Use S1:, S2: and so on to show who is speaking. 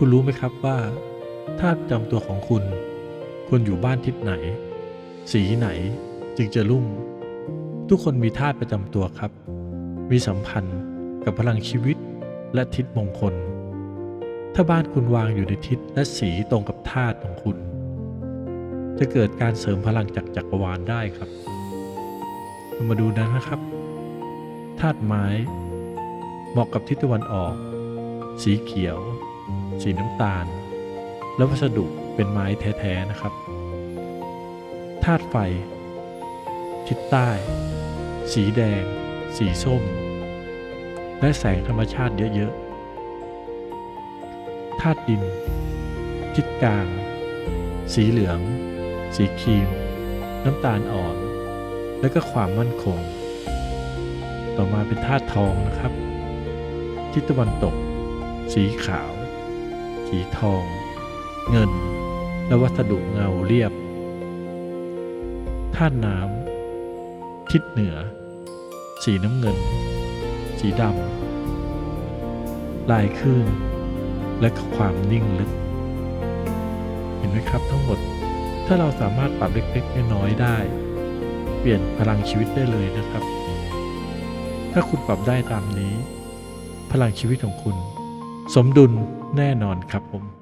S1: คุณรู้ไหมครับว่าธาตุประจำตัวของคุณควรอยู่บ้านทิศไหน สีไหนจึงจะรุ่ง ทุกคนมีธาตุประจำตัวครับ มีสัมพันธ์กับพลังชีวิตและทิศมงคล ถ้าบ้านคุณวางอยู่ในทิศและสีตรงกับธาตุของคุณ จะเกิดการเสริมพลังจากจักรวาลได้ครับเรามาดูนั้นนะครับ ธาตุไม้ เหมาะกับทิศตะวันออก สีเขียว สีน้ำตาล และวัสดุเป็นไม้แท้ๆนะครับธาตุไฟ ทิศใต้ สีแดง สีส้ม และแสงธรรมชาติเยอะๆธาตุดิน ทิศกลาง สีเหลือง สีครีม น้ำตาลอ่อน และก็ความมั่นคง ต่อมาเป็นธาตุทองนะครับ ทิศตะวันตก สีขาว สีทอง เงิน และวัสดุเงาเรียบธาน้ำทิศเหนือ สีน้ำเงิน สีดำลายคลื่นและความนิ่งลึก เห็นไหมครับทั้งหมดถ้าเราสามารถปรับเล็กๆน้อยๆได้ เปลี่ยนพลังชีวิตได้เลยนะครับ ถ้าคุณปรับได้ตามนี้ พลังชีวิตของคุณ สมดุล แน่นอนครับผม